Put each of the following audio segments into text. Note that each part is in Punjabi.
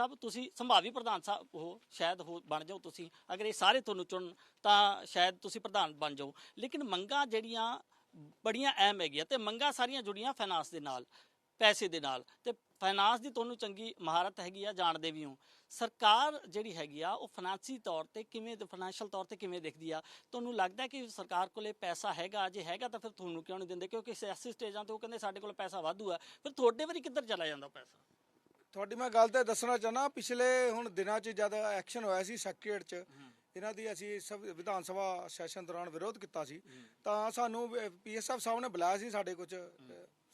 ਸਾਹਿਬ, ਤੁਸੀਂ ਸੰਭਾਵੀ ਪ੍ਰਧਾਨ ਸਾਹਿਬ ਹੋ ਸ਼ਾਇਦ ਹੋ, ਬਣ ਜਾਓ ਤੁਸੀਂ। ਅਗਰ ਇਹ ਸਾਰੇ ਤੁਹਾਨੂੰ ਚੁਣਨ ਤਾਂ ਸ਼ਾਇਦ ਤੁਸੀਂ ਪ੍ਰਧਾਨ ਬਣ ਜਾਓ। ਲੇਕਿਨ ਮੰਗਾਂ ਜਿਹੜੀਆਂ ਬੜੀਆਂ ਅਹਿਮ ਹੈਗੀਆਂ ਤੇ ਮੰਗਾਂ ਸਾਰੀਆਂ ਜੁੜੀਆਂ ਫਾਈਨਾਂਸ ਦੇ ਨਾਲ, ਪੈਸੇ ਦੇ ਨਾਲ। ਤੇ ਫਾਈਨਾਂਸ ਦੀ ਤੁਹਾਨੂੰ ਚੰਗੀ ਮਹਾਰਤ ਹੈਗੀ ਆ, ਜਾਣਦੇ ਵੀ ਹੋ। ਸਰਕਾਰ ਜਿਹੜੀ ਹੈਗੀ ਆ, ਉਹ ਫਾਈਨਾਂਸੀ ਤੌਰ ਤੇ ਕਿਵੇਂ ਫਾਈਨੈਂਸ਼ੀਅਲ ਤੌਰ ਤੇ ਕਿਵੇਂ ਦੇਖਦੀ ਆ? ਤੁਹਾਨੂੰ ਲੱਗਦਾ ਕਿ ਸਰਕਾਰ ਕੋਲੇ ਪੈਸਾ ਹੈਗਾ? ਜੇ ਹੈਗਾ ਤਾਂ ਫਿਰ ਤੁਹਾਨੂੰ ਕਿਉਂ ਨਹੀਂ ਦਿੰਦੇ? ਕਿਉਂਕਿ ਸਿਆਸੀ ਸਟੇਜਾਂ ਤੇ ਉਹ ਕਹਿੰਦੇ ਸਾਡੇ ਕੋਲ ਪੈਸਾ ਵਾਧੂ ਆ। ਫਿਰ ਤੁਹਾਡੇ ਵਾਰੀ ਕਿੱਧਰ ਚਲਾ ਜਾਂਦਾ ਪੈਸਾ? ਤੁਹਾਡੀ ਮੈਂ ਗੱਲ ਤੇ ਦੱਸਣਾ ਚਾਹਨਾ ਪਿਛਲੇ ਹੁਣ ਦਿਨਾਂ 'ਚ ਜਦ ਐਕਸ਼ਨ ਹੋਇਆ ਸੀ ਸੈਕਟਰੀਏਟ 'ਚ ਇਹਨਾਂ ਦੀ ਅਸੀਂ ਸਭ ਵਿਧਾਨ ਸਭਾ ਸੈਸ਼ਨ ਦੌਰਾਨ ਵਿਰੋਧ ਕੀਤਾ ਸੀ। ਤਾਂ ਸਾਨੂੰ ਪੀਐਸਐਫ ਸਾਹਿਬ ਨੇ ਬੁਲਾਇਆ ਸੀ ਸਾਡੇ ਕੁਝ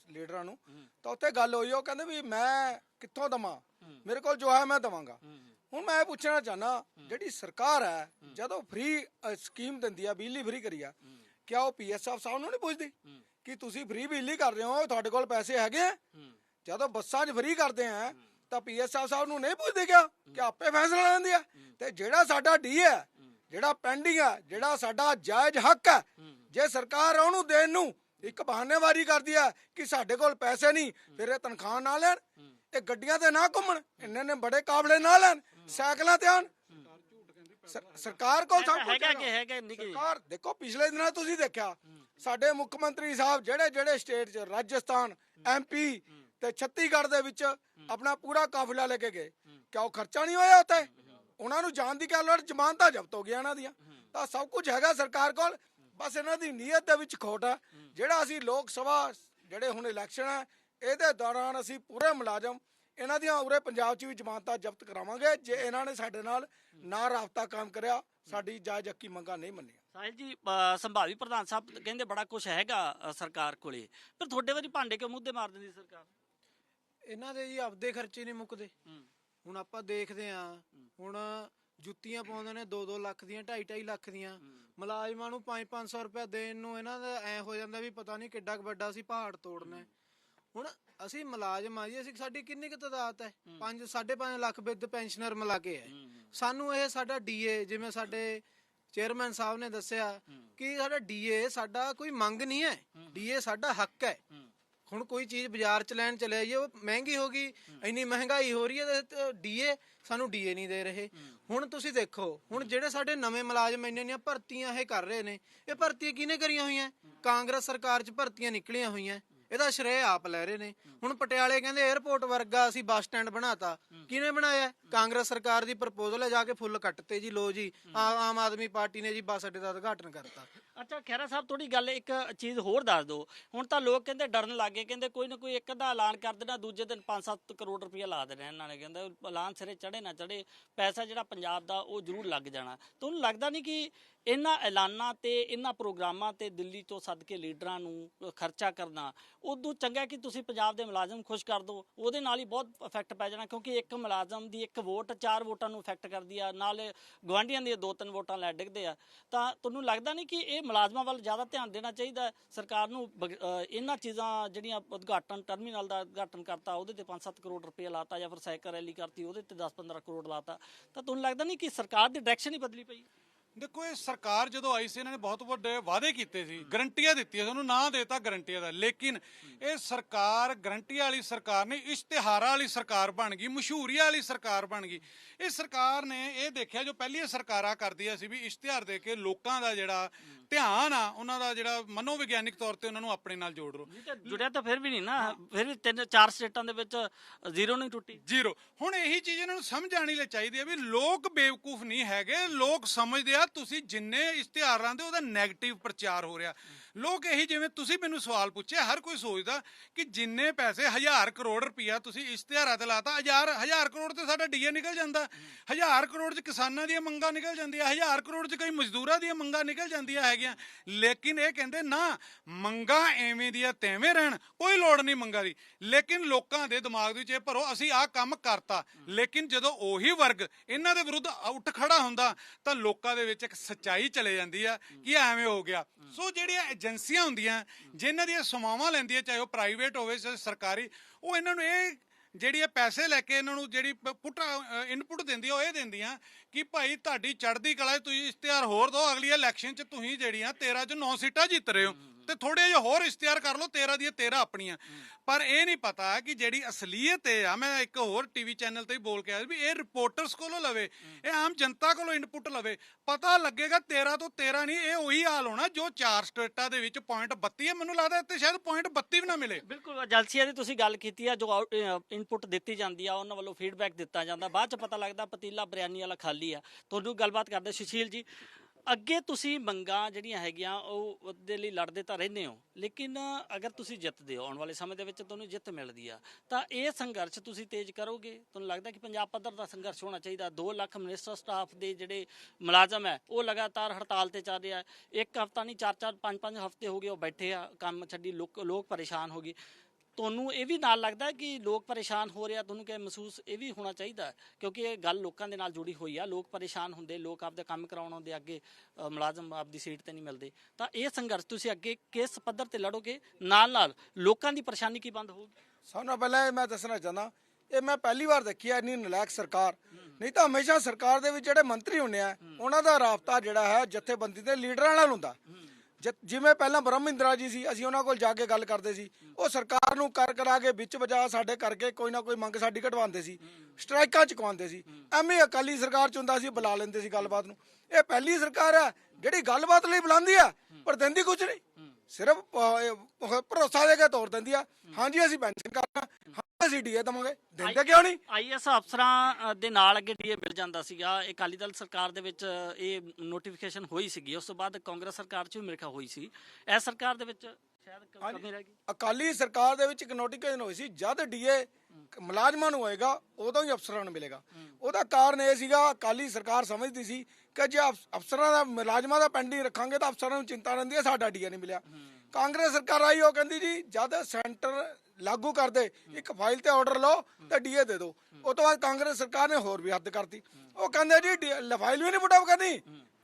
ਲੀਡਰਾਂ ਨੂੰ। ਤਾਂ ਉੱਥੇ ਗੱਲ ਹੋਈ ਉਹ ਕਹਿੰਦੇ ਵੀ ਮੈਂ ਕਿੱਥੋਂ ਦਵਾਂ? ਮੇਰੇ ਕੋਲ ਜੋ ਹੈ ਮੈਂ ਦਵਾਂਗਾ। ਹੁਣ ਮੈਂ ਇਹ ਪੁੱਛਣਾ ਚਾਹਨਾ ਜਿਹੜੀ ਸਰਕਾਰ ਹੈ ਜਦੋਂ ਫ੍ਰੀ ਸਕੀਮ ਦਿੰਦੀ ਆ ਬਿਜਲੀ ਫ੍ਰੀ ਕਰੀ ਆ ਕਿਆ ਉਹ ਪੀਐਸਐਫ ਸਾਹਿਬ ਨੂੰ ਨਹੀਂ ਪੁੱਛਦੀ ਕਿ ਤੁਸੀਂ ਫ੍ਰੀ ਬਿਜਲੀ ਕਰ ਰਹੇ ਹੋ ਤੁਹਾਡੇ ਕੋਲ ਪੈਸੇ ਹੈਗੇ ਆ? ਜਦੋਂ ਬੱਸਾਂ 'ਚ ਫ੍ਰੀ ਕਰਦੇ ਆ ਤਾਂ ਪੀਐਸਆਰ ਸਾਹਿਬ ਨੂੰ ਨਹੀਂ ਪੁੱਛਦੇ ਕਿਆ ਕਿ ਆਪੇ ਫੈਸਲਾ ਲੈਂਦੀ ਆ। ਤੇ ਜਿਹੜਾ ਸਾਡਾ ਡੀ ਹੈ ਜਿਹੜਾ ਪੈਂਡਿੰਗ ਹੈ ਜਿਹੜਾ ਸਾਡਾ ਜਾਇਜ਼ ਹੱਕ ਹੈ ਜੇ ਸਰਕਾਰ ਉਹਨੂੰ ਦੇਣ ਨੂੰ ਇੱਕ ਬਹਾਨੇਬਾਜ਼ੀ ਕਰਦੀ ਹੈ ਕਿ ਸਾਡੇ ਕੋਲ ਪੈਸੇ ਨਹੀਂ ਫਿਰ ਇਹ ਤਨਖਾਹ ਨਾ ਲੈਣ ਇਹ ਗੱਡੀਆਂ ਤੇ ਨਾ ਘੁੰਮਣ ਇੰਨੇ ਨੇ ਬੜੇ ਕਾਬਲੇ ਨਾ ਲੈਣ ਸਾਈਕਲਾਂ ਤੇ ਆਣ ਸਰ- ਸਰਕਾਰ ਕੋਲ ਸਭ ਕੁਝ ਹੈਗਾ ਕਿ ਹੈਗਾ ਨਹੀਂ ਸਰਕਾਰ ਦੇਖੋ ਪਿਛਲੇ ਦਿਨਾਂ ਤੁਸੀਂ ਦੇਖਿਆ ਸਾਡੇ ਮੁੱਖ ਮੰਤਰੀ ਸਾਹਿਬ ਜਿਹੜੇ ਜਿਹੜੇ ਸਟੇਟ 'ਚ ਰਾਜਸਥਾਨ ਐਮਪੀ ਤੇ ਛੱਤੀਸਗੜ੍ਹ ਦੇ ਵਿੱਚ ਆਪਣਾ ਪੂਰਾ ਕਾਫਲਾ ਲੈ ਕੇ ਗਏ। ਕਿਆ ਉਹ ਖਰਚਾ ਨਹੀਂ ਹੋਇਆ ਉੱਥੇ? ਉਹਨਾਂ ਨੂੰ ਜਾਣ ਦੀ ਗੱਲ ਜ਼ਮਾਨਤਾਂ ਜ਼ਬਤ ਹੋ ਗਿਆ ਇਹਨਾਂ ਦੀਆਂ। ਤਾਂ ਸਭ ਕੁਝ ਹੈਗਾ ਸਰਕਾਰ ਕੋਲ। ਬਸ ਇਹਨਾਂ ਦੀ ਨੀਅਤ ਦੇ ਵਿੱਚ ਖੋਟ ਹੈ। ਜਿਹੜਾ ਅਸੀਂ ਲੋਕ ਸਭਾ ਜਿਹੜੇ ਹੁਣ ਇਲੈਕਸ਼ਨ ਹੈ ਇਹਦੇ ਦੌਰਾਨ ਅਸੀਂ ਪੂਰੇ ਮੁਲਾਜ਼ਮ ਇਹਨਾਂ ਦੀਆਂ ਉਰੇ ਪੰਜਾਬ 'ਚ ਵੀ ਜ਼ਮਾਨਤਾਂ ਜ਼ਬਤ ਕਰਾਵਾਂਗੇ। ਜੇ ਇਹਨਾਂ ਨੇ ਸਾਡੇ ਨਾਲ ਨਾ ਰਾਬਤਾ ਕਾਇਮ ਕਰਿਆ ਸਾਡੀ ਜਾਇਜ਼ ਹੱਕੀ ਮੰਗਾਂ ਨਹੀਂ ਮੰਨੀਆਂ। ਸਾਹਿਲ ਜੀ ਸੰਭਾਵੀ ਪ੍ਰਧਾਨ ਸਾਹਿਬ ਕਹਿੰਦੇ ਬੜਾ ਕੁਝ ਹੈਗਾ ਸਰਕਾਰ ਕੋਲੇ। ਪਰ ਤੁਹਾਡੇ ਵਾਰੀ ਭਾਂਡੇ ਕਿਉਂ ਮੁੱਦੇ ਮਾਰ ਦਿੰਦੀ ਸਰਕਾਰ? ਇਹਨਾਂ ਦੇ ਜੀ ਆਪਦੇ ਖਰਚੇ ਨਹੀਂ ਮੁੱਕਦੇ। ਹੁਣ ਆਪਾਂ ਦੇਖਦੇ ਆ ਹੁਣ ਜੁੱਤੀਆਂ ਪਾਉਂਦੇ ਨੇ 2-2 ਲੱਖ ਦੀਆਂ 2.5 ਲੱਖ ਦੀਆਂ। ਮੁਲਾਜ਼ਮਾਂ ਨੂੰ 5-500 ਰੁਪਏ ਦੇਣ ਨੂੰ ਇਹਨਾਂ ਦਾ ਐ ਹੋ ਜਾਂਦਾ ਵੀ ਪਤਾ ਨਹੀਂ ਕਿੱਡਾ ਕੁ ਵੱਡਾ ਸੀ ਪਹਾੜ ਤੋੜਨਾ। ਹੁਣ ਅਸੀਂ ਮੁਲਾਜ਼ਮ ਆ ਜੀ ਅਸੀਂ ਸਾਡੀ ਕਿੰਨੀ ਕੁ ਤਦਾਦ ਹੈ? 5 5.5 ਲੱਖ ਵਿਦ ਪੈਨਸ਼ਨਰ ਮਿਲਾ ਕੇ ਹੈ। ਸਾਨੂੰ ਇਹ ਸਾਡਾ ਡੀਏ ਜਿਵੇਂ ਸਾਡੇ ਚੇਅਰਮੈਨ ਸਾਹਿਬ ਨੇ ਦੱਸਿਆ ਕਿ ਸਾਡਾ ਡੀਏ ਸਾਡਾ ਕੋਈ ਮੰਗ ਨਹੀਂ ਹੈ। ਡੀਏ ਸਾਡਾ ਹੱਕ ਹੈ। ਹੁਣ ਕੋਈ ਚੀਜ਼ ਬਾਜ਼ਾਰ ਚ ਲੈਣ ਚਲੇ ਜਾਈਏ ਉਹ ਮਹਿੰਗੀ ਹੋ ਗਈ, ਇੰਨੀ ਮਹਿੰਗਾਈ ਹੋ ਰਹੀ ਹੈ ਤੇ ਡੀਏ ਸਾਨੂੰ ਡੀਏ ਨਹੀਂ ਦੇ ਰਹੇ। ਹੁਣ ਤੁਸੀਂ ਦੇਖੋ, ਹੁਣ ਜਿਹੜੇ ਸਾਡੇ ਨਵੇਂ ਮੁਲਾਜ਼ਮ ਇੰਨੇ ਇੰਨੀਆਂ ਭਰਤੀਆਂ ਇਹ ਕਰ ਰਹੇ ਨੇ, ਇਹ ਭਰਤੀਆਂ ਕਿਹਨੇ ਕਰੀਆਂ ਹੋਈਆਂ? ਕਾਂਗਰਸ ਸਰਕਾਰ ਚ ਭਰਤੀਆਂ ਨਿਕਲੀਆਂ ਹੋਈਆਂ। ਇਹਦਾ ਸ਼੍ਰੇ ਆਪ ਲੈ ਰਹੇ ਨੇ। ਹੁਣ ਪਟਿਆਲੇ ਕਹਿੰਦੇ 에어ਪੋਰਟ ਵਰਗਾ ਅਸੀਂ ਬੱਸ ਸਟੈਂਡ ਬਣਾਤਾ। ਕਿਹਨੇ ਬਣਾਇਆ? ਕਾਂਗਰਸ ਸਰਕਾਰ ਦੀ ਪ੍ਰਪੋਜ਼ਲ ਹੈ, ਜਾ ਕੇ ਫੁੱਲ ਕੱਟਤੇ ਜੀ ਲੋ ਜੀ ਆਮ ਆਦਮੀ ਪਾਰਟੀ ਨੇ ਜੀ ਬੱਸ ਅੱਡੇ ਦਾ ਉਦਘਾਟਨ ਕਰਤਾ। ਅੱਛਾ ਖੈਰਾ ਸਾਹਿਬ, ਤੁਹਾਡੀ ਗੱਲ ਇੱਕ ਚੀਜ਼ ਹੋਰ ਦੱਸ ਦਿਓ। ਹੁਣ ਤਾਂ ਲੋਕ ਕਹਿੰਦੇ ਡਰਨ ਲੱਗੇ ਕਹਿੰਦੇ ਕੋਈ ਨਾ ਕੋਈ ਇੱਕ ਅੱਧਾ ਐਲਾਨ ਕਰ ਦੇਣਾ, ਦੂਜੇ ਦਿਨ 5-7 ਕਰੋੜ ਰੁਪਏ ਲਾ ਦੇਣਾ ਇਹਨਾਂ ਨੇ, ਕਹਿੰਦੇ ਐਲਾਨ ਸਿਰੇ ਚੜੇ ਨਾ ਚੜੇ ਪੈਸਾ ਜਿਹੜਾ ਪੰਜਾਬ ਦਾ ਉਹ ਜ਼ਰੂਰ ਲੱਗ ਜਾਣਾ। ਤੁਹਾਨੂੰ ਲੱਗਦਾ ਨਹੀਂ ਕਿ ਇਹਨਾਂ ਐਲਾਨਾਂ ਤੇ, ਇਹਨਾਂ ਪ੍ਰੋਗਰਾਮਾਂ ਤੇ ਦਿੱਲੀ ਤੋਂ ਸੱਦ ਕੇ ਲੀਡਰਾਂ ਨੂੰ ਖਰਚਾ ਕਰਨਾ, ਉਦੋਂ ਚੰਗਾ ਕਿ ਤੁਸੀਂ ਪੰਜਾਬ ਦੇ ਮੁਲਾਜ਼ਮ ਖੁਸ਼ ਕਰ ਦਿਓ। ਉਹਦੇ ਨਾਲ ਹੀ ਬਹੁਤ ਇਫੈਕਟ ਪੈ ਜਾਣਾ, ਕਿਉਂਕਿ ਇੱਕ ਮੁਲਾਜ਼ਮ ਦੀ ਇੱਕ ਵੋਟ, ਚਾਰ ਵੋਟਾਂ ਨੂੰ ਇਫੈਕਟ ਕਰਦੀ ਆ, ਨਾਲ ਗਵਾਂਢੀਆਂ ਦੀਆਂ ਦੋ ਤਿੰਨ ਵੋਟਾਂ ਲੈ ਡਿੱਗਦੇ ਆ। ਤਾਂ ਤੁਹਾਨੂੰ ਲੱਗਦਾ ਨਹੀਂ ਕਿ ਇਹ ਮੁਲਾਜ਼ਮਾਂ ਵੱਲ ਜ਼ਿਆਦਾ ਧਿਆਨ ਦੇਣਾ ਚਾਹੀਦਾ ਹੈ? ਸਰਕਾਰ ਨੂੰ ਬਗ- ਇਹਨਾਂ ਚੀਜ਼ਾਂ ਜਿਹੜੀਆਂ ਉਦਘਾਟਨ ਟਰਮੀਨਲ ਦਾ ਉਦਘਾਟਨ ਕਰਤਾ, ਉਹਦੇ ਤੇ 5-7 ਕਰੋੜ ਰੁਪਏ ਲਾਤਾ ਜਾਂ ਫਿਰ ਸਾਈਕਲ ਰੈਲੀ ਕਰਤੀ, ਉਹਦੇ ਤੇ 10-15 ਕਰੋੜ ਲਾਤਾ ਤਾਂ ਤੁਹਾਨੂੰ ਲੱਗਦਾ ਨਹੀਂ ਕਿ ਸਰਕਾਰ ਦੀ ਡਾਇਰੈਕਸ਼ਨ ਹੀ ਬਦਲੀ ਪਈ ਦੇਖੋ ਇਹ ਸਰਕਾਰ ਜਦੋਂ ਆਈ ਸੀ ਇਹਨਾਂ ਨੇ ਬਹੁਤ ਵੱਡੇ ਵਾਅਦੇ ਕੀਤੇ ਸੀ ਗਰੰਟੀਆਂ ਦਿੱਤੀਆਂ ਸਾਨੂੰ ਨਾਂ ਦੇਤਾ ਗਰੰਟੀਆਂ ਦਾ। ਲੇਕਿਨ ਇਹ ਸਰਕਾਰ ਗਰੰਟੀ ਵਾਲੀ ਸਰਕਾਰ ਨਹੀਂ ਇਸ਼ਤਿਹਾਰਾਂ ਵਾਲੀ ਸਰਕਾਰ ਬਣ ਗਈ ਮਸ਼ਹੂਰੀ ਵਾਲੀ ਸਰਕਾਰ ਬਣ ਗਈ। ਇਹ ਸਰਕਾਰ ਨੇ ਇਹ ਦੇਖਿਆ ਜੋ ਪਹਿਲੀਆਂ ਸਰਕਾਰਾਂ ਕਰਦੀਆਂ ਸੀ ਵੀ ਇਸ਼ਤਿਹਾਰ ਦੇ ਕੇ ਲੋਕਾਂ ਦਾ ਜਿਹੜਾ ਧਿਆਨ ਆ ਉਹਨਾਂ ਦਾ ਜਿਹੜਾ ਮਨੋਵਿਗਿਆਨਿਕ ਤੌਰ ਤੇ ਉਹਨਾਂ ਨੂੰ ਆਪਣੇ ਨਾਲ ਜੋੜ ਤਾਂ ਜੁੜਿਆ ਤਾਂ ਫਿਰ ਵੀ ਨਹੀਂ ਨਾ ਫਿਰ ਵੀ ਤਿੰਨ ਚਾਰ ਸਟੇਟਾਂ ਦੇ ਵਿੱਚ ਜ਼ੀਰੋ ਨਹੀਂ ਟੁੱਟੀ। ਜ਼ੀਰੋ। ਹੁਣ ਇਹੀ ਚੀਜ਼ ਇਹਨਾਂ ਨੂੰ ਸਮਝ ਆਣੀ ਚਾਹੀਦੀ ਹੈ ਵੀ ਲੋਕ ਬੇਵਕੂਫ ਨਹੀਂ ਹੈਗੇ ਲੋਕ ਸਮਝਦੇ ਆ ਤੁਸੀਂ ਜਿੰਨੇ ਇਸ਼ਤਿਹਾਰ ਲਾਉਂਦੇ ਉਹਦਾ 네ਗੇਟਿਵ ਪ੍ਰਚਾਰ ਹੋ ਰਿਹਾ। ਲੋਕ ਇਹੀ ਜਿਵੇਂ ਤੁਸੀਂ ਮੈਨੂੰ ਸਵਾਲ ਪੁੱਛਿਆ, ਹਰ ਕੋਈ ਸੋਚਦਾ ਕਿ ਜਿੰਨੇ ਪੈਸੇ ਹਜ਼ਾਰ ਕਰੋੜ ਰੁਪਈਆ ਤੁਸੀਂ ਇਸ਼ਤਿਹਾਰਾਂ ਤੇ ਲਾਤਾ, ਹਜ਼ਾਰ ਹਜ਼ਾਰ ਕਰੋੜ ਤੇ ਸਾਡਾ ਡੀਏ ਨਿਕਲ ਜਾਂਦਾ। ਹਜ਼ਾਰ ਕਰੋੜ ਚ ਕਿਸਾਨਾਂ ਦੀਆਂ ਮੰਗਾਂ ਨਿਕਲ ਜਾਂਦੀਆਂ, ਹਜ਼ਾਰ ਕਰੋੜ ਚ ਕਈ ਮਜ਼ਦੂਰਾਂ ਦੀਆਂ ਮੰਗਾਂ ਨਿਕਲ ਜਾਂਦੀਆਂ ਹੈਗੀਆਂ। ਲੇਕਿਨ ਇਹ ਕਹਿੰਦੇ, ਨਾ, ਮੰਗਾਂ ਐਵੇਂ ਦੀਆਂ ਤੈਵੇਂ ਰਹਿਣ, ਕੋਈ ਲੋੜ ਨਹੀਂ ਮੰਗਾਂ ਦੀ। ਲੇਕਿਨ ਲੋਕਾਂ ਦੇ ਦਿਮਾਗ ਵਿੱਚ ਇਹ ਭਰੋ, ਅਸੀਂ ਆਹ ਕੰਮ ਕਰਤਾ। ਲੇਕਿਨ ਜਦੋਂ ਉਹੀ ਵਰਗ ਇਹਨਾਂ ਦੇ ਵਿਰੁੱਧ ਉੱਠ ਖੜਾ ਹੁੰਦਾ, ਤਾਂ ਲੋਕਾਂ ਦੇ ਵਿੱਚ ਇੱਕ ਸੱਚਾਈ ਚਲੇ ਜਾਂਦੀ ਆ ਕਿ ਐਵੇਂ ਹੋ ਗਿਆ। ਸੋ ਜਿਹੜੇ ਏਜੰਸੀਆਂ ਹੁੰਦੀਆਂ, ਜਿਨ੍ਹਾਂ ਦੀਆਂ ਸਮਾਵਾਂ ਲੈਂਦੀਆਂ, ਚਾਹੇ ਉਹ ਪ੍ਰਾਈਵੇਟ ਹੋਵੇ ਚਾਹੇ ਸਰਕਾਰੀ, ਉਹ ਇਹਨਾਂ ਨੂੰ ਇਹ ਜਿਹੜੀ ਇਹ ਪੈਸੇ ਲੈ ਕੇ ਇਹਨਾਂ ਨੂੰ ਜਿਹੜੀ ਪੁੱਟ ਇਨਪੁਟ ਦਿੰਦੀ ਆ ਉਹ ਇਹ ਦਿੰਦੀਆਂ ਕਿ ਭਾਈ ਤੁਹਾਡੀ ਚੜ੍ਹਦੀ ਕਲਾ ਤੁਸੀਂ ਇਸ਼ਤਿਹਾਰ ਹੋਰ ਦਿਓ, ਅਗਲੀ ਇਲੈਕਸ਼ਨ 'ਚ ਤੁਸੀਂ ਜਿਹੜੀਆਂ 13 'ਚ 9 ਸੀਟਾਂ ਜਿੱਤ ਰਹੇ ਹੋ। ਤੇ ਥੋੜੇ ਜਿਹਾ ਹੋਰ ਇਸ਼ਤਿਹਾਰ ਕਰ ਲਓ 13 ਦੀਆਂ 13 ਆਪਣੀਆਂ। ਪਰ ਇਹ ਨਹੀਂ ਪਤਾ ਕਿ ਜਿਹੜੀ ਅਸਲੀਅਤ ਹੈ ਆ ਮੈਂ ਇੱਕ ਹੋਰ ਟੀਵੀ ਚੈਨਲ ਤੇ ਵੀ ਬੋਲ ਕੇ ਆਇਆ ਵੀ ਇਹ ਰਿਪੋਰਟਰਸ ਕੋਲੋਂ ਲਵੇ ਇਹ ਆਮ ਜਨਤਾ ਕੋਲੋਂ ਇਨਪੁਟ ਲਵੇ। ਪਤਾ ਲੱਗੇਗਾ 13 ਤੋਂ 13 ਨਹੀਂ ਇਹ ਉਹੀ ਹਾਲ ਹੋਣਾ ਜੋ ਚਾਰ ਸਟੇਟਾਂ ਦੇ ਵਿੱਚ ਪੁਆਇੰਟ 32 ਹੈ। ਮੈਨੂੰ ਲੱਗਦਾ ਇੱਥੇ ਸ਼ਾਇਦ ਪੁਆਇੰਟ 32 ਵੀ ਨਾ ਮਿਲੇ। ਬਿਲਕੁਲ ਏਜੰਸੀਆਂ ਦੀ ਤੁਸੀਂ ਗੱਲ ਕੀਤੀ ਆ ਜੋ ਇਨਪੁਟ ਦਿੱਤੀ ਜਾਂਦੀ ਆ ਉਹਨਾਂ ਵੱਲੋਂ ਫੀਡਬੈਕ ਦਿੱਤਾ ਜਾਂਦਾ। ਬਾਅਦ ਚ ਪਤਾ ਲੱਗਦਾ ਪਤੀਲਾ ਬਿਰਿਆਨੀ ਵਾਲਾ ਖਾਲੀ ਆ। ਤੁਹਾਨੂੰ ਗੱਲਬਾਤ ਕਰਦੇ ਸੁਸ਼ੀਲ ਜੀ ਅੱਗੇ ਤੁਸੀਂ ਮੰਗਾਂ ਜਿਹੜੀਆਂ ਹੈਗੀਆਂ, ਉਹ ਉਹਦੇ ਲਈ ਲੜਦੇ ਤਾਂ ਰਹਿੰਦੇ ਹੋ, ਲੇਕਿਨ ਅਗਰ ਤੁਸੀਂ ਜਿੱਤਦੇ ਹੋ, ਆਉਣ ਵਾਲੇ ਸਮੇਂ ਦੇ ਵਿੱਚ ਤੁਹਾਨੂੰ ਜਿੱਤ ਮਿਲਦੀ ਆ, ਤਾਂ ਇਹ ਸੰਘਰਸ਼ ਤੁਸੀਂ ਤੇਜ਼ ਕਰੋਗੇ? ਤੁਹਾਨੂੰ ਲੱਗਦਾ ਕਿ ਪੰਜਾਬ ਪੱਧਰ ਦਾ ਸੰਘਰਸ਼ ਹੋਣਾ ਚਾਹੀਦਾ? 2 ਲੱਖ ਮਿਨਿਸਟਰ ਸਟਾਫ ਦੇ ਜਿਹੜੇ ਮੁਲਾਜ਼ਮ ਹੈ, ਉਹ ਲਗਾਤਾਰ ਹੜਤਾਲ ਤੇ ਚੱਲ ਰਿਹਾ ਇੱਕ ਹਫਤਾ ਨਹੀਂ ਚਾਰ ਚਾਰ ਪੰਜ ਪੰਜ ਹਫ਼ਤੇ ਹੋ ਗਏ ਉਹ ਬੈਠੇ ਆ, ਕੰਮ ਛੱਡੀ ਲੋਕ ਲੋਕ ਪਰੇਸ਼ਾਨ ਹੋ ਗਏ। ਤੁਹਾਨੂੰ ਇਹ ਵੀ ਨਾਲ ਲੱਗਦਾ ਕਿ ਲੋਕ ਪਰੇਸ਼ਾਨ ਹੋ ਰਿਹਾ ਤੁਹਾਨੂੰ ਕਿ ਮਹਿਸੂਸ ਇਹ ਵੀ ਹੋਣਾ ਚਾਹੀਦਾ? ਕਿਉਂਕਿ ਇਹ ਗੱਲ ਲੋਕਾਂ ਦੇ ਨਾਲ ਜੁੜੀ ਹੋਈ ਆ ਲੋਕ ਪਰੇਸ਼ਾਨ ਹੁੰਦੇ ਲੋਕ ਆਪਦੇ ਕੰਮ ਕਰਾਉਣ ਆਉਂਦੇ ਅੱਗੇ ਮੁਲਾਜ਼ਮ ਆਪਦੀ ਸੀਟ ਤੇ ਨਹੀਂ ਮਿਲਦੇ। ਤਾਂ ਇਹ ਸੰਘਰਸ਼ ਤੁਸੀਂ ਅੱਗੇ ਕਿਸ ਪੱਧਰ ਤੇ ਲੜੋਗੇ? ਨਾਲ ਨਾਲ ਲੋਕਾਂ ਦੀ ਪਰੇਸ਼ਾਨੀ ਕੀ ਬੰਦ ਹੋਊਗੀ? ਸਭ ਨਾਲੋਂ ਪਹਿਲਾਂ ਇਹ ਮੈਂ ਦੱਸਣਾ ਚਾਹੁੰਦਾ ਇਹ ਮੈਂ ਪਹਿਲੀ ਵਾਰ ਦੇਖੀ ਹੈ ਇੰਨੀ ਨਲਾਇਕ ਸਰਕਾਰ। ਨਹੀਂ ਤਾਂ ਹਮੇਸ਼ਾ ਸਰਕਾਰ ਦੇ ਵਿੱਚ ਜਿਹੜੇ ਮੰਤਰੀ ਹੁੰਦੇ ਆ ਉਹਨਾਂ ਦਾ ਰਾਬਤਾ ਜਿਹੜਾ ਹੈ ਜਥੇਬੰਦੀ ਦੇ ਲੀਡਰਾਂ ਨਾਲ ਹੁੰਦਾ। ਜ- ਜਿਵੇਂ ਪਹਿਲਾਂ ਬ੍ਰਹਮਿੰਦਰਾ ਜੀ ਸੀ ਅਸੀਂ ਉਹਨਾਂ ਕੋਲ ਜਾ ਕੇ ਗੱਲ ਕਰਦੇ ਸੀ। ਉਹ ਸਰਕਾਰ ਨੂੰ ਕਰ ਕਰਾ ਕੇ ਵਿੱਚ ਵਜਾ ਸਾਡੇ ਕਰਕੇ ਕੋਈ ਨਾ ਕੋਈ ਮੰਗ ਸਾਡੀ ਕਟਵਾਉਂਦੇ ਸੀ। ਸਟ੍ਰਾਈਕਾਂ ਚੁਕਵਾਉਂਦੇ ਸੀ। ਐਵੇਂ ਅਕਾਲੀ ਸਰਕਾਰ ਚ ਹੁੰਦਾ ਸੀ ਬੁਲਾ ਲੈਂਦੇ ਸੀ ਗੱਲਬਾਤ ਨੂੰ। ਇਹ ਪਹਿਲੀ ਸਰਕਾਰ ਹੈ ਜਿਹੜੀ ਗੱਲਬਾਤ ਲਈ ਬੁਲਾਉਂਦੀ ਆ ਪਰ ਦਿੰਦੀ ਕੁਝ ਨਹੀਂ। ਸਿਰਫ ਅਹ, ਇਹ ਭਰੋਸਾ ਦੇ ਕੇ ਤੋੜ ਦਿੰਦੀ ਆ। ਹਾਂਜੀ ਅਸੀਂ ਪੈਨਸ਼ਨ ਕਰਨਾ ਅਸੀਂ ਡੀਏ ਦਵਾਂਗੇ। ਦਿੰਦੇ ਕਿਉਂ ਨਹੀਂ? ਆਈਐਸ ਅਫਸਰਾਂ ਦੇ ਨਾਲ ਅੱਗੇ ਡੀਏ ਮਿਲ ਜਾਂਦਾ ਸੀਗਾ। ਇਹ ਅਕਾਲੀ ਦਲ ਸਰਕਾਰ ਦੇ ਵਿੱਚ ਇਹ ਨੋਟੀਫਿਕੇਸ਼ਨ ਹੋਈ ਸੀਗੀ। ਉਸ ਤੋਂ ਬਾਅਦ ਕਾਂਗਰਸ ਸਰਕਾਰ 'ਚ ਵੀ ਮੇਰੇ ਖਿਆਲ ਹੋਈ ਸੀ। ਇਹ ਸਰਕਾਰ ਦੇ ਵਿੱਚ ਸ਼ਾਇਦ ਕਮੀ ਰਹਿ ਗਈ। ਅਕਾਲੀ ਸਰਕਾਰ ਦੇ ਵਿੱਚ ਇੱਕ ਨੋਟੀਫਿਕੇਸ਼ਨ ਹੋਈ ਸੀ। ਜਦ ਡੀਏ ਮੁਲਾਜ਼ਮਾਂ ਨੂੰ ਹੋਏਗਾ ਉਦੋਂ ਹੀ ਅਫਸਰਾਂ ਨੂੰ ਮਿਲੇਗਾ। ਉਹਦਾ ਕਾਰਨ ਇਹ ਸੀਗਾ ਅਕਾਲੀ ਸਰਕਾਰ ਸਮਝਦੀ ਸੀ ਕਿ ਜੇ ਅਫ- ਅਫਸਰਾਂ ਦਾ ਮੁਲਾਜ਼ਮਾਂ ਦਾ ਪੈਂਡਿੰਗ ਰੱਖਾਂਗੇ ਤਾਂ ਅਫਸਰਾਂ ਨੂੰ ਚਿੰਤਾ ਰਹਿੰਦੀ ਹੈ ਸਾਡਾ ਡੀਏ ਨਹੀਂ ਮਿਲਿਆ। ਕਾਂਗਰਸ ਸਰਕਾਰ ਆਈ ਉਹ ਕਹਿੰਦੀ ਜੀ ਜਦ ਸੈਂਟਰ ਲਾਗੂ ਕਰ ਦੇ ਇੱਕ ਫਾਈਲ ਤੇ ਆਰਡਰ ਲਓ ਤੇ ਡੀਏ ਦੇ ਦਿਓ। ਉਹ ਤੋਂ ਬਾਅਦ ਕਾਂਗਰਸ ਸਰਕਾਰ ਨੇ ਹੋਰ ਵੀ ਹੱਦ ਕਰਤੀ। ਉਹ ਕਹਿੰਦੇ ਜੀ ਫਾਈਲ ਵੀ ਨਹੀਂ ਪੁੱਟ ਅਪ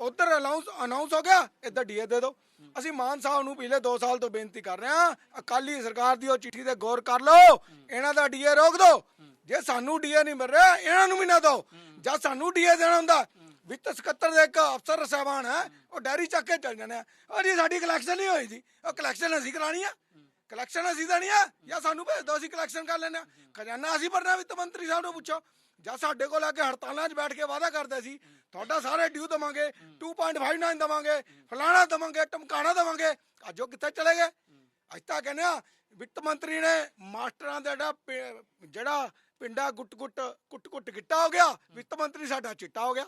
ਉਧਰ ਅਨਾਉਂਸ ਅਨਾਉਂਸ ਹੋ ਗਿਆ, ਇੱਧਰ ਡੀਏ ਦੇ ਦਿਓ। ਅਸੀਂ ਮਾਨ ਸਾਹਿਬ ਨੂੰ ਪਿਛਲੇ 2 ਸਾਲ ਤੋਂ ਬੇਨਤੀ ਕਰ ਰਹੇ ਹਾਂ, ਅਕਾਲੀ ਸਰਕਾਰ ਦੀ ਉਹ ਚਿੱਠੀ ਤੇ ਗੌਰ ਕਰ ਲਓ, ਇਹਨਾਂ ਦਾ ਡੀਏ ਰੋਕ ਦਿਓ। ਜੇ ਸਾਨੂੰ ਡੀਏ ਨਹੀਂ ਮਿਲ ਰਿਹਾ, ਇਹਨਾਂ ਨੂੰ ਵੀ ਨਾ ਦਿਓ। ਜਾਂ ਸਾਨੂੰ ਡੀਏ ਦੇਣਾ ਹੁੰਦਾ, ਵਿੱਤ ਸਕੱਤਰ ਦੇ ਇੱਕ ਅਫਸਰ ਸਾਹਿਬਾਨ ਹੈ, ਉਹ ਡੈਰੀ ਚੱਕ ਕੇ ਚੱਲ ਜਾਂਦੇ ਆ। ਉਹ ਜੀ ਸਾਡੀ ਕਲੈਕਸ਼ਨ ਨਹੀਂ ਹੋਈ ਜੀ, ਉਹ ਕਲੈਕਸ਼ਨ ਅਸੀਂ ਕਰਾਣੀ ਆ। ਕਲੈਕਸ਼ਨ ਅਸੀਂ ਦੇਣੀ ਆ ਜਾਂ ਸਾਨੂੰ ਭੇਜ ਦਿਓ ਅਸੀਂ ਕਲੈਕਸ਼ਨ ਕਰ ਲੈਂਦੇ ਖਜ਼ਾਨਾ ਅਸੀਂ ਭਰਨਾ, ਵਿੱਤ ਮੰਤਰੀ ਸਾਹਿਬ ਨੂੰ ਪੁੱਛੋ। ਜਾਂ ਸਾਡੇ ਕੋਲ ਆ ਕੇ ਹੜਤਾਲਾਂ 'ਚ ਬੈਠ ਕੇ ਵਾਅਦਾ ਕਰਦੇ ਸੀ, ਤੁਹਾਡਾ ਸਾਰੇ ਡਿਊ ਦਵਾਂਗੇ 2.59 ਦਵਾਂਗੇ, ਫਲਾਣਾ ਦਵਾਂਗੇ ਟਮਕਾਣਾ ਦਵਾਂਗੇ, ਅੱਜ ਉਹ ਕਿੱਥੇ ਚਲੇ ਗਏ? ਅੱਜ ਤਾਂ ਕਹਿੰਦੇ ਆ, ਵਿੱਤ ਮੰਤਰੀ ਨੇ ਮਾਸਟਰਾਂ ਦਾ ਜਿਹੜਾ ਪਿ- ਜਿਹੜਾ ਪਿੰਡਾ ਗੁੱਟ ਗੁੱਟ ਕੁੱਟ ਕੁੱਟ ਗਿੱਟਾ ਹੋ ਗਿਆ, ਵਿੱਤ ਮੰਤਰੀ ਸਾਡਾ ਚਿੱਟਾ ਹੋ ਗਿਆ।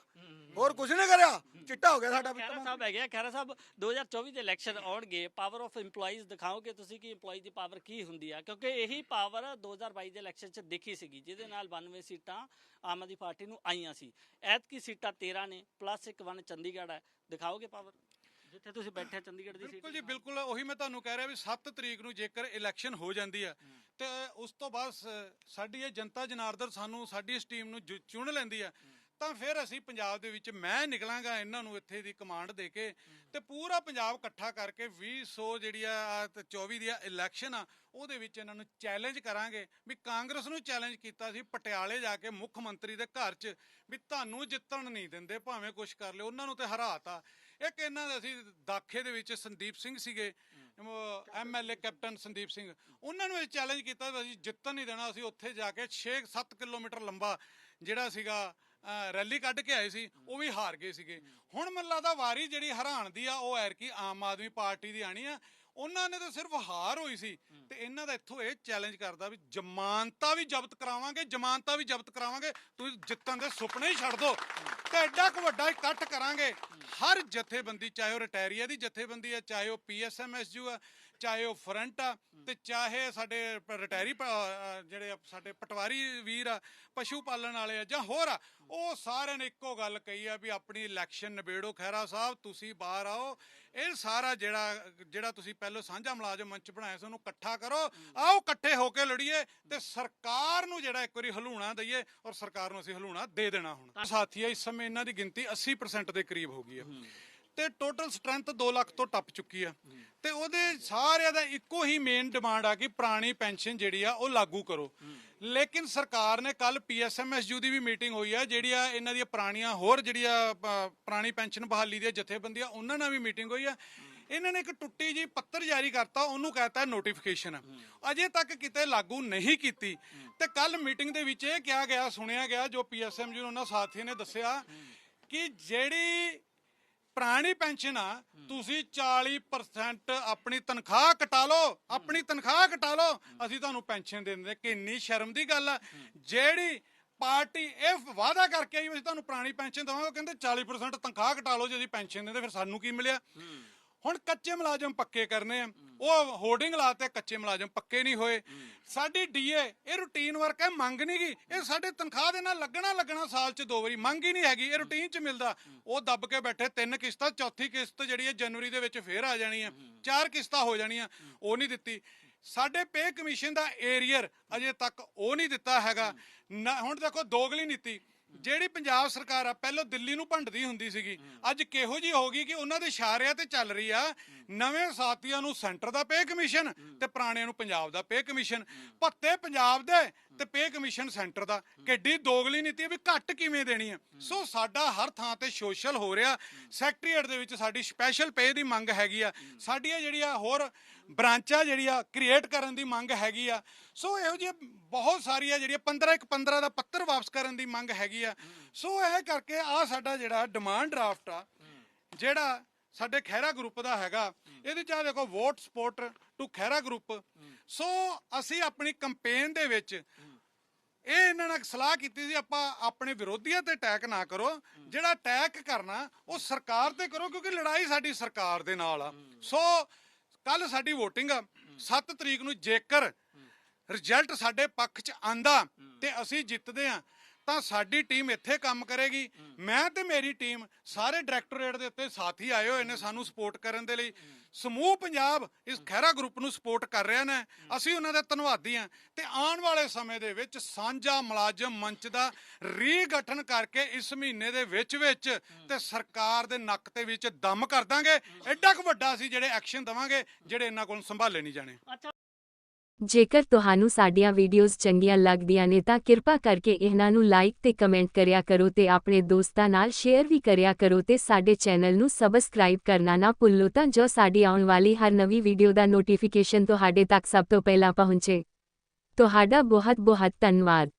ਹੋਰ ਕੁਝ ਨਹੀਂ ਕਰਿਆ? ਚਿੱਟਾ ਹੋ ਗਿਆ ਸਾਡਾ ਖਹਿਰਾ ਸਾਹਿਬ ਹੈਗੇ ਆ, ਖਹਿਰਾ ਸਾਹਿਬ 2024 ਦੇ ਇਲੈਕਸ਼ਨ ਆਉਣਗੇ ਪਾਵਰ ਆਫ EMPLOYEES ਦਿਖਾਓਗੇ ਤੁਸੀਂ ਕਿ EMPLOYEE ਦੀ ਪਾਵਰ ਕੀ ਹੁੰਦੀ ਆ? ਕਿਉਂਕਿ ਇਹੀ ਪਾਵਰ 2022 ਦੇ ਇਲੈਕਸ਼ਨ 'ਚ ਦੇਖੀ ਸੀਗੀ ਜਿਹਦੇ ਨਾਲ 92 ਸੀਟਾਂ ਆਮ ਆਦਮੀ ਪਾਰਟੀ ਨੂੰ ਆਈਆਂ ਸੀ। ਐਤਕੀ ਸੀਟਾਂ 13 ਨੇ ਪਲੱਸ ਇੱਕ ਵਨ ਚੰਡੀਗੜ੍ਹ ਹੈ। ਦਿਖਾਓਗੇ ਪਾਵਰ ਜਿੱਥੇ ਤੁਸੀਂ ਬੈਠੇ ਚੰਡੀਗੜ੍ਹ ਦੀ ਸੀਟ ਬਿਲਕੁਲ ਜੀ ਬਿਲਕੁਲ ਉਹੀ ਮੈਂ ਤੁਹਾਨੂੰ ਕਹਿ ਰਿਹਾ ਵੀ 7 ਤਰੀਕ ਨੂੰ ਜੇਕਰ ਇਲੈਕਸ਼ਨ ਹੋ ਜਾਂਦੀ ਆ ਤੇ ਉਸ ਤੋਂ ਬਾਅਦ ਸ- ਸਾਡੀ ਇਹ ਜਨਤਾ ਜਨਾਰਦਨ ਸਾਨੂੰ ਸਾਡੀ ਇਸ ਟੀਮ ਨੂੰ ਜੁ- ਚੁਣ ਲੈਂਦੀ ਆ। ਤਾਂ ਫਿਰ ਅਸੀਂ ਪੰਜਾਬ ਦੇ ਵਿੱਚ ਮੈਂ ਨਿਕਲਾਂਗਾ ਇਹਨਾਂ ਨੂੰ ਇੱਥੇ ਦੀ ਕਮਾਂਡ ਦੇ ਕੇ ਤੇ ਪੂਰਾ ਪੰਜਾਬ ਇਕੱਠਾ ਕਰਕੇ 2000 ਜਿਹੜੀ ਆ ਆਹ ਤੇ 24 ਦੀ ਇਲੈਕਸ਼ਨ ਆ, ਉਹਦੇ ਵਿੱਚ ਇਹਨਾਂ ਨੂੰ ਚੈਲੰਜ ਕਰਾਂਗੇ। ਵੀ ਕਾਂਗਰਸ ਨੂੰ ਚੈਲੰਜ ਕੀਤਾ ਸੀ ਪਟਿਆਲੇ ਜਾ ਕੇ ਮੁੱਖ ਮੰਤਰੀ ਦੇ ਘਰ 'ਚ, ਵੀ ਤੁਹਾਨੂੰ ਜਿੱਤਣ ਨਹੀਂ ਦਿੰਦੇ, ਭਾਵੇਂ ਕੁਝ ਕਰ ਲਿਓ, ਉਹਨਾਂ ਨੂੰ ਤੇ ਹਰਾਤਾ। ਇੱਕ ਇਹਨਾਂ ਦੇ ਅਸੀਂ ਦਾਖੇ ਦੇ ਵਿੱਚ ਸੰਦੀਪ ਸਿੰਘ ਸੀਗੇ ਐਮਐਲਏ ਕੈਪਟਨ ਸੰਦੀਪ ਸਿੰਘ। ਉਹਨਾਂ ਨੂੰ ਇਹ ਚੈਲੰਜ ਕੀਤਾ ਵੀ ਅਸੀਂ ਜਿੱਤਣ ਨਹੀਂ ਦੇਣਾ, ਅਸੀਂ ਉੱਥੇ ਜਾ ਕੇ 6-7 ਕਿਲੋਮੀਟਰ ਲੰਬਾ ਜਿਹੜਾ ਸੀਗਾ ਰੈਲੀ ਕੱਢ ਕੇ ਆਏ ਸੀ, ਉਹ ਵੀ ਹਾਰ ਗਏ ਸੀਗੇ। ਹੁਣ ਮੈਨੂੰ ਲੱਗਦਾ ਵਾਰੀ ਜਿਹੜੀ ਹਰਾਣ ਦੀ ਆ, ਉਹ ਐਰਕੀ ਆਮ ਆਦਮੀ ਪਾਰਟੀ ਦੀ ਆਣੀ ਆ। ਉਹਨਾਂ ਨੇ ਤਾਂ ਸਿਰਫ ਹਾਰ ਹੋਈ ਸੀ ਤੇ ਇਹਨਾਂ ਦਾ ਇੱਥੋਂ ਇਹ ਚੈਲੰਜ ਕਰਦਾ ਵੀ ਜ਼ਮਾਨਤਾਂ ਵੀ ਜ਼ਬਤ ਕਰਾਵਾਂਗੇ, ਜ਼ਮਾਨਤਾਂ ਵੀ ਜ਼ਬਤ ਕਰਾਵਾਂਗੇ। ਤੁਸੀਂ ਜਿੱਤਣ ਦੇ ਸੁਪਨੇ ਹੀ ਛੱਡ ਦਿਓ ਤੇ ਐਡਾ ਕੁ ਵੱਡਾ ਇਕੱਠ ਕਰਾਂਗੇ। ਹਰ ਜਥੇਬੰਦੀ, ਚਾਹੇ ਉਹ ਰਿਟਾਇਰੀਆ ਦੀ ਜਥੇਬੰਦੀ ਹੈ ਚਾਹੇ ਉਹ ਪੀਐਸਐਮਐਸਯੂ ਆ ਚਾਹੇ ਉਹ ਫਰੰਟ ਆ ਤੇ ਚਾਹੇ ਸਾਡੇ ਰਿਟਾਇਰੀ ਜਿਹੜੇ ਸਾਡੇ ਪਟਵਾਰੀ ਵੀਰ ਆ ਪਸ਼ੂ ਪਾਲਣ ਵਾਲੇ ਆ ਜਾਂ ਹੋਰ ਆ ਉਹ ਸਾਰਿਆਂ ਨੇ ਇੱਕੋ ਗੱਲ ਕਹੀ ਆ ਵੀ ਆਪਣੀ ਇਲੈਕਸ਼ਨ ਨਿਬੇੜੋ। ਖਹਿਰਾ ਸਾਹਿਬ ਤੁਸੀਂ ਬਾਹਰ ਆਓ। ਇਹ ਸਾਰਾ ਜਿਹੜਾ ਜਿਹੜਾ ਤੁਸੀਂ ਪਹਿਲਾਂ ਸਾਂਝਾ ਮੁਲਾਜ਼ਮ ਮੰਚ ਬਣਾਇਆ ਸੀ ਉਹਨੂੰ ਇਕੱਠਾ ਕਰੋ। ਆਓ ਇਕੱਠੇ ਹੋ ਕੇ ਲੜੀਏ ਤੇ ਸਰਕਾਰ ਨੂੰ ਜਿਹੜਾ ਇੱਕ ਵਾਰੀ ਹਲੂਣਾ ਦਈਏ ਔਰ ਸਰਕਾਰ ਨੂੰ ਅਸੀਂ ਹਲੂਣਾ ਦੇ ਦੇਣਾ ਹੁਣ। ਸਾਥੀਆ ਇਸ ਸਮੇਂ ਇਹਨਾਂ ਦੀ ਗਿਣਤੀ 80% ਦੇ ਕਰੀਬ ਹੋ ਗਈ ਆ। ਤੇ ਟੋਟਲ ਸਟਰੈਂਥ 2 ਲੱਖ ਤੋਂ ਟੱਪ ਚੁੱਕੀ ਆ। ਤੇ ਉਹਦੇ ਸਾਰਿਆਂ ਦਾ ਇੱਕੋ ਹੀ ਮੇਨ ਡਿਮਾਂਡ ਆ ਕਿ ਪੁਰਾਣੀ ਪੈਨਸ਼ਨ ਜਿਹੜੀ ਆ, ਉਹ ਲਾਗੂ ਕਰੋ। ਲੇਕਿਨ ਸਰਕਾਰ ਨੇ ਕੱਲ ਪੀਐਸਐਮਐਸਯੂ ਦੀ ਵੀ ਮੀਟਿੰਗ ਹੋਈ ਆ, ਜਿਹੜੀ ਆ ਇਹਨਾਂ ਦੀਆਂ ਪੁਰਾਣੀਆਂ ਹੋਰ ਜਿਹੜੀਆਂ ਪ- ਪੁਰਾਣੀ ਪੈਨਸ਼ਨ ਬਹਾਲੀ ਦੀਆਂ ਜਥੇਬੰਦੀਆਂ, ਉਹਨਾਂ ਨਾਲ ਵੀ ਮੀਟਿੰਗ ਹੋਈ ਆ। ਇਹਨਾਂ ਨੇ ਇੱਕ ਟੁੱਟੀ ਜੀ ਪੱਤਰ ਜਾਰੀ ਕਰਤਾ, ਉਹਨੂੰ ਕਹਤਾ ਨੋਟੀਫਿਕੇਸ਼ਨ ਅਜੇ ਤੱਕ ਕਿਤੇ ਲਾਗੂ ਨਹੀਂ ਕੀਤੀ। ਤੇ ਕੱਲ ਮੀਟਿੰਗ ਦੇ ਵਿੱਚ ਇਹ ਕਿਹਾ ਗਿਆ, ਸੁਣਿਆ ਗਿਆ, ਜੋ ਪੀਐਸਐਮ ਜੀ ਉਹਨਾਂ ਸਾਥੀਆਂ ਨੇ ਦੱਸਿਆ ਕਿ ਜਿਹੜੀ ਪੁਰਾਣੀ ਪੈਨਸ਼ਨ ਆ ਤੁਸੀਂ 40% ਆਪਣੀ ਤਨਖਾਹ ਕਟਾ ਲਓ ਆਪਣੀ ਤਨਖਾਹ ਕਟਾ ਲਓ ਅਸੀਂ ਤੁਹਾਨੂੰ ਪੈਨਸ਼ਨ ਦੇ ਦਿੰਦੇ ਕਿੰਨੀ ਸ਼ਰਮ ਦੀ ਗੱਲ ਆ। ਜਿਹੜੀ ਪਾਰਟੀ ਇਹ ਵਾਅਦਾ ਕਰਕੇ ਆਈ ਵੀ ਅਸੀਂ ਤੁਹਾਨੂੰ ਪੁਰਾਣੀ ਪੈਨਸ਼ਨ ਦਵਾਂਗੇ ਕਹਿੰਦੇ 40% ਤਨਖਾਹ ਕਟਾ ਲਓ ਜੇ ਅਸੀਂ ਪੈਨਸ਼ਨ ਦਿੰਦੇ ਫਿਰ ਸਾਨੂੰ ਕੀ ਮਿਲਿਆ? ਹੁਣ ਕੱਚੇ ਮੁਲਾਜ਼ਮ ਪੱਕੇ ਕਰਨੇ ਆ। ਉਹ ਹੋਰਡਿੰਗ ਲਾਤੇ ਕੱਚੇ ਮੁਲਾਜ਼ਮ ਪੱਕੇ ਨਹੀਂ ਹੋਏ। ਸਾਡੀ ਡੀਏ ਇਹ ਰੂਟੀਨ ਵਰਕ ਹੈ ਮੰਗ ਨਹੀਂ ਗਈ। ਇਹ ਸਾਡੇ ਤਨਖਾਹ ਦੇ ਨਾਲ ਲੱਗਣਾ ਲੱਗਣਾ ਸਾਲ ਚ ਦੋ ਵਾਰੀ ਮੰਗ ਹੀ ਨਹੀਂ ਹੈਗੀ ਇਹ ਰੂਟੀਨ ਚ ਮਿਲਦਾ। ਉਹ ਦੱਬ ਕੇ ਬੈਠੇ ਤਿੰਨ ਕਿਸ਼ਤਾਂ ਚੌਥੀ ਕਿਸ਼ਤ ਜਿਹੜੀ ਹੈ ਜਨਵਰੀ ਦੇ ਵਿੱਚ ਫੇਰ ਆ ਜਾਣੀ ਹੈ। ਚਾਰ ਕਿਸ਼ਤਾਂ ਹੋ ਜਾਣੀਆਂ ਉਹ ਨਹੀਂ ਦਿੱਤੀ। ਸਾਡੇ ਪੇ ਕਮਿਸ਼ਨ ਦਾ ਏਰੀਅਰ ਅਜੇ ਤੱਕ ਉਹ ਨਹੀਂ ਦਿੱਤਾ ਹੈਗਾ। ਹੁਣ ਦੇਖੋ ਦੋਗਲੀ ਨੀਤੀ। ਜਿਹੜੀ ਪੰਜਾਬ ਸਰਕਾਰ ਆ ਪਹਿਲਾਂ ਦਿੱਲੀ ਨੂੰ ਭੰਡਦੀ ਹੁੰਦੀ ਸੀਗੀ। ਅੱਜ ਕਿਹੋ ਜੀ ਹੋ ਗਈ ਕਿ ਉਹਨਾਂ ਦੇ ਇਸ਼ਾਰਿਆਂ ਤੇ ਚੱਲ ਰਹੀ ਆ। ਨਵੇਂ ਸਾਥੀਆਂ ਨੂੰ ਸੈਂਟਰ ਦਾ ਪੇ ਕਮਿਸ਼ਨ ਤੇ ਪੁਰਾਣਿਆਂ ਨੂੰ ਪੰਜਾਬ ਦਾ ਪੇ ਕਮਿਸ਼ਨ। ਭੱਤੇ ਪੰਜਾਬ ਦੇ ਤੇ ਪੇ ਕਮਿਸ਼ਨ ਸੈਂਟਰ ਦਾ। ਕਿੱਡੀ ਦੋਗਲੀ ਨੀਤੀ ਹੈ ਵੀ ਘੱਟ ਕਿਵੇਂ ਦੇਣੀ ਹੈ ਸੋ ਸਾਡਾ ਹਰ ਥਾਂ ਤੇ ਸੋਸ਼ਲ ਹੋ ਰਿਹਾ। ਸੈਕਟਰੀਏਟ ਦੇ ਵਿੱਚ ਸਾਡੀ ਸਪੈਸ਼ਲ ਪੇ ਦੀ ਮੰਗ ਹੈਗੀ ਆ। ਸਾਡੀਆਂ ਜਿਹੜੀਆਂ ਹੋਰ ਬ੍ਰਾਂਚਾਂ ਜਿਹੜੀਆਂ ਕ੍ਰੀਏਟ ਕਰਨ ਦੀ ਮੰਗ ਹੈਗੀ ਆ। ਸੋ ਇਹੋ ਜਿਹੀ ਬਹੁਤ ਸਾਰੀਆਂ ਜਿਹੜੀਆਂ 15 ਇੱਕ 15 ਦਾ ਪੱਤਰ ਵਾਪਸ ਕਰਨ ਦੀ ਮੰਗ ਹੈਗੀ ਆ। ਸੋ ਇਹ ਕਰਕੇ ਆ ਸਾਡਾ ਜਿਹੜਾ ਡਿਮਾਂਡ ਡਰਾਫਟ ਆ, ਜਿਹੜਾ ਸਾਡੇ ਖਹਿਰਾ ਗਰੁੱਪ ਦਾ ਹੈਗਾ। ਇਹਦੇ ਚ ਆ ਦੇਖੋ vote support to Khaira group so ਅਸੀਂ ਆਪਣੀ ਕੰਪੇਨ ਦੇ ਵਿੱਚ ਇਹ ਇਹਨਾਂ ਨਾਲ ਸਲਾਹ ਕੀਤੀ ਸੀ ਆਪਾਂ ਆਪਣੇ ਵਿਰੋਧੀਆਂ ਤੇ ਅਟੈਕ ਨਾ ਕਰੋ। ਜਿਹੜਾ ਅਟੈਕ ਕਰਨਾ ਉਹ ਸਰਕਾਰ ਤੇ ਕਰੋ ਕਿਉਂਕਿ ਲੜਾਈ ਸਾਡੀ ਸਰਕਾਰ ਦੇ ਨਾਲ ਆ। ਸੋ ਕੱਲ ਸਾਡੀ VOTING ਆ। 7 ਤਰੀਕ ਨੂੰ ਜੇਕਰ ਰਿਜ਼ਲਟ ਸਾਡੇ ਪੱਖ 'ਚ ਆਂਦਾ ਤੇ ਅਸੀਂ ਜਿੱਤਦੇ ਆ ਤਾਂ ਸਾਡੀ ਟੀਮ ਇੱਥੇ ਕੰਮ ਕਰੇਗੀ। ਮੈਂ ਤੇ ਮੇਰੀ ਟੀਮ ਸਾਰੇ ਡਾਇਰੈਕਟੋਰੇਟ ਦੇ ਉੱਤੇ ਸਾਥੀ ਆਏ ਹੋਏ ਨੇ ਸਾਨੂੰ ਸਪੋਰਟ ਕਰਨ ਦੇ ਲਈ। ਸਮੂਹ ਪੰਜਾਬ ਇਸ ਖਹਿਰਾ ਗਰੁੱਪ ਨੂੰ ਸਪੋਰਟ ਕਰ ਰਿਹਾ ਨੇ। ਅਸੀਂ ਉਹਨਾਂ ਦੇ ਧੰਨਵਾਦੀ ਆ ਤੇ ਆਉਣ ਵਾਲੇ ਸਮੇਂ ਦੇ ਵਿੱਚ ਸਾਂਝਾ ਮੁਲਾਜ਼ਮ ਮੰਚ ਦਾ ਰੀਗਠਨ ਕਰਕੇ ਇਸ ਮਹੀਨੇ ਦੇ ਵਿੱਚ ਵਿੱਚ ਤੇ ਸਰਕਾਰ ਦੇ ਨੱਕ ਤੇ ਵਿੱਚ ਦਮ ਕਰ ਦਾਂਗੇ। ਐਡਾ ਕੁ ਵੱਡਾ ਸੀ ਜਿਹੜੇ ਐਕਸ਼ਨ ਦਵਾਂਗੇ ਜਿਹੜੇ ਇਹਨਾਂ ਕੋਲ ਸੰਭਾਲੇ ਨਹੀਂ ਜਾਣੇ। ਜੇਕਰ ਤੁਹਾਨੂੰ ਸਾਡੀਆਂ ਵੀਡੀਓਜ਼ ਚੰਗੀਆਂ ਲੱਗਦੀਆਂ ਨੇ ਤਾਂ ਕਿਰਪਾ ਕਰਕੇ ਇਹਨਾਂ ਨੂੰ ਲਾਈਕ ਤੇ ਕਮੈਂਟ ਕਰਿਆ ਕਰੋ ਤੇ ਆਪਣੇ ਦੋਸਤਾਂ ਨਾਲ ਸ਼ੇਅਰ ਵੀ ਕਰਿਆ ਕਰੋ ਤੇ ਸਾਡੇ ਚੈਨਲ ਨੂੰ ਸਬਸਕ੍ਰਾਈਬ ਕਰਨਾ ਨਾ ਭੁੱਲੋ ਤਾਂ ਜੋ ਸਾਡੀ ਆਉਣ ਵਾਲੀ ਹਰ ਨਵੀਂ ਵੀਡੀਓ ਦਾ ਨੋਟੀਫਿਕੇਸ਼ਨ ਤੁਹਾਡੇ ਤੱਕ ਸਭ ਤੋਂ ਪਹਿਲਾਂ ਪਹੁੰਚੇ। ਤੁਹਾਡਾ ਬਹੁਤ ਬਹੁਤ ਧੰਨਵਾਦ।